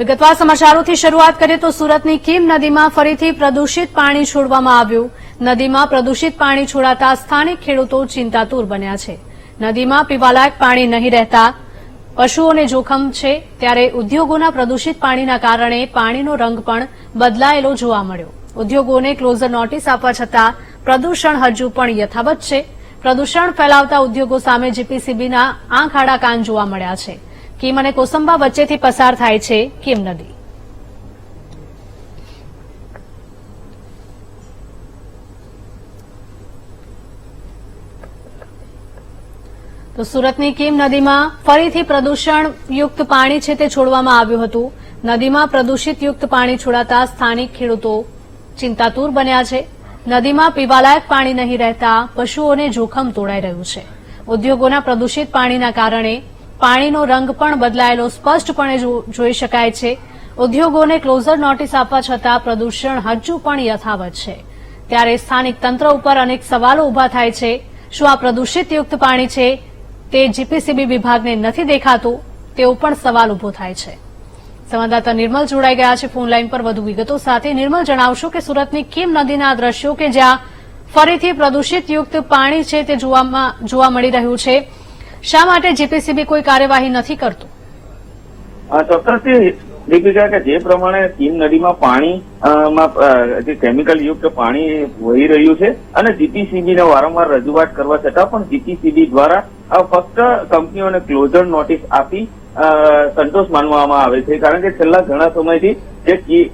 વિગતવાર સમાચારોથી શરૂઆત કરીએ તો સુરતની કીમ નદીમાં ફરીથી પ્રદૂષિત પાણી છોડવામાં આવ્યું. નદીમાં પ્રદૂષિત પાણી છોડાતા સ્થાનિક ખેડૂતો ચિંતાતુર બન્યા છે. નદીમાં પીવાલાયક પાણી નહીં રહેતા પશુઓને જોખમ છે, ત્યારે ઉદ્યોગોના પ્રદૂષિત પાણીના કારણે પાણીનો રંગ પણ બદલાયેલો જોવા મળ્યો. ઉદ્યોગોને ક્લોઝર નોટિસ આપવા છતાં પ્રદૂષણ હજુ પણ યથાવત છે. પ્રદૂષણ ફેલાવતા ઉદ્યોગો સામે જીપીસીબીના આંખ આડા કાન જોવા મળ્યા છે. કીમ અને કોસંબા વચ્ચેથી પસાર થાય છે કીમ નદી? તો સુરતની કીમ નદીમાં ફરીથી પ્રદૂષણયુક્ત પાણી છે તે છોડવામાં આવ્યું હતું. નદીમાં પ્રદૂષિત યુક્ત પાણી છોડાતા સ્થાનિક ખેડૂતો ચિંતાતુર બન્યા છે. નદીમાં પીવાલાયક પાણી નહીં રહેતા પશુઓને જોખમ તોડાઈ રહ્યું છે. ઉદ્યોગોના પ્રદૂષિત પાણીના કારણે પાણીનો રંગ પણ બદલાયેલો સ્પષ્ટપણે જોઈ શકાય છે. ઉદ્યોગોને ક્લોઝર નોટિસ આપવા છતાં પ્રદૂષણ હજુ પણ યથાવત છે. ત્યારે સ્થાનિક તંત્ર ઉપર અનેક સવાલો ઊભા થાય છે. શું આ પ્રદૂષિત યુક્ત પાણી છે? તે જીપીસીબી વિભાગને નથી દેખાતું. તેવો પણ સવાલ ઊભો થાય છે. સંવાદદાતા નિર્મલ જોડાઈ ગયા છે ફોન લાઈન પર વધુ વિગતો સાથે. નિર્મલ, જણાવશો કે સુરતની કિમ નદીના દ્રશ્યો કે જ્યાં ફરીથી પ્રદૂષિત યુક્ત પાણી છે તે જોવા મળી રહ્યું છે. શા માટે જીપીસીબી કોઈ કાર્યવાહી નથી કરતું? ચોક્કસથી દીપિકા કે જે પ્રમાણે કીમ નદીમાં પાણી જે કેમિકલ યુક્ત પાણી વહી રહ્યું છે અને જીપીસીબી વારંવાર રજૂઆત કરવા છતાં પણ જીપીસીબી દ્વારા ફક્ત કંપનીઓને ક્લોઝર નોટિસ આપી સંતોષ માનવામાં આવે છે. કારણ કે છેલ્લા ઘણા સમયથી જે કી-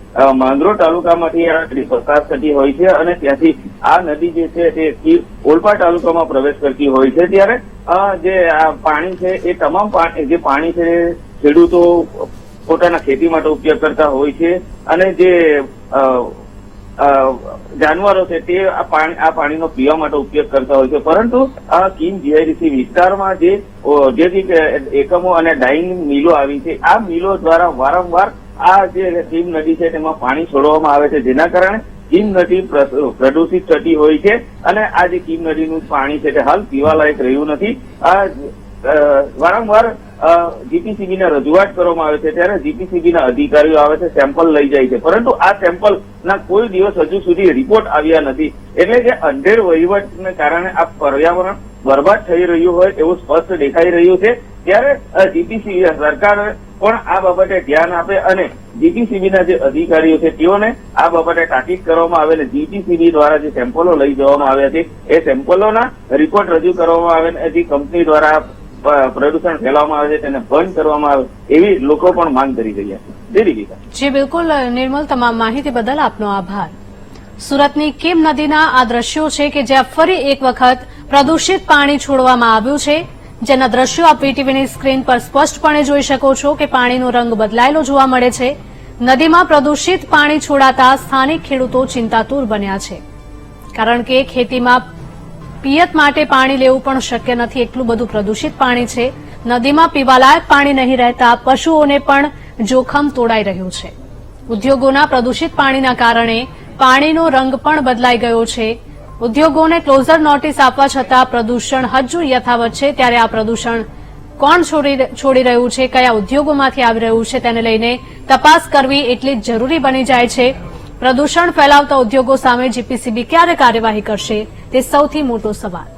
તાલુકામાંથી આ નદી પસાર થતી હોય છે અને ત્યાંથી આ નદી જે છે તે ઓલપા તાલુકામાં પ્રવેશ કરતી હોય છે ત્યારે જે આ પાણી છે, એ તમામ જે પાણી છે, ખેડૂતો પોતાના ખેતી માટે ઉપયોગ કરતા હોય છે અને જે જાનવરો છે, તે આ પાણી, આ પાણીનો પીવા માટે ઉપયોગ કરતા હોય છે. પરંતુ આ કીમ જીઆઈડીસી વિસ્તારમાં જે જે એકમો અને ડાઈંગ મિલો આવી છે, આ મિલો દ્વારા વારંવાર આ જે કીમ નદી છે, તેમાં પાણી છોડવામાં આવે છે. જેના કારણે કીમ નદી પ્રદૂષિત થતી હોય છે અને આ જે કીમ નદીનું પાણી છે તે હાલ પીવાલાયક રહ્યું નથી. આ વારંવાર જીપીસીબી ને રજૂઆત કરવામાં આવે છે ત્યારે જીપીસીબી ના અધિકારીઓ આવે છે, સેમ્પલ લઈ જાય છે. પરંતુ આ સેમ્પલ ના કોઈ દિવસ હજુ સુધી રિપોર્ટ આવ્યા નથી. એટલે કે અંધેર વહીવટને કારણે આ પર્યાવરણ બરબાદ થઈ રહ્યું હોય એવું સ્પષ્ટ દેખાઈ રહ્યું છે. ત્યારે જીપીસીબી સરકાર પણ આ બાબતે ધ્યાન આપે અને જીપીસીબીના જે અધિકારીઓ છે, તેઓને આ બાબતે તાકીદ કરવામાં આવે અને જીપીસીબી દ્વારા જે સેમ્પલો લઈ જવામાં આવ્યા છે, એ સેમ્પલોના રિપોર્ટ રજૂ કરવામાં આવે અને જે કંપની દ્વારા પ્રદૂષણ ફેલાવવામાં આવે છે, તેને બંધ કરવામાં આવે એવી લોકો પણ માંગ કરી રહ્યા છે. જી, બિલકુલ, નિર્મલ, તમામ માહિતી બદલ આપનો આભાર. સુરતની કેમ નદીના આ દ્રશ્યો છે કે જ્યાં ફરી એક વખત પ્રદૂષિત પાણી છોડવામાં આવ્યું છે જેના દ્રશ્યો આપ વીટીવીની સ્ક્રીન પર સ્પષ્ટપણે જોઈ શકો છો કે પાણીનો રંગ બદલાયેલો જોવા મળે છે. નદીમાં પ્રદૂષિત પાણી છોડાતા સ્થાનિક ખેડૂતો ચિંતાતુર બન્યા છે. કારણ કે ખેતીમાં પિયત માટે પાણી લેવું પણ શક્ય નથી એટલું બધું પ્રદૂષિત પાણી છે. નદીમાં પીવાલાયક પાણી નહીં રહેતા પશુઓને પણ જોખમ તોડાઈ રહ્યું છે. ઉદ્યોગોના પ્રદૂષિત પાણીના કારણે પાણીનો રંગ પણ બદલાઈ ગયો છે. ઉદ્યોગોને ક્લોઝર નોટિસ આપવા છતાં પ્રદૂષણ હજુ યથાવત છે. ત્યારે આ પ્રદૂષણ કોણ છોડી રહ્યું છે? કયા ઉદ્યોગોમાંથી આવી રહ્યું છે? તેને લઈને તપાસ કરવી એટલી જ જરૂરી બની જાય છે. પ્રદૂષણ ફેલાવતા ઉદ્યોગો સામે જીપીસીબી ક્યારે કાર્યવાહી કરશે? તે સૌથી મોટો સવાલ.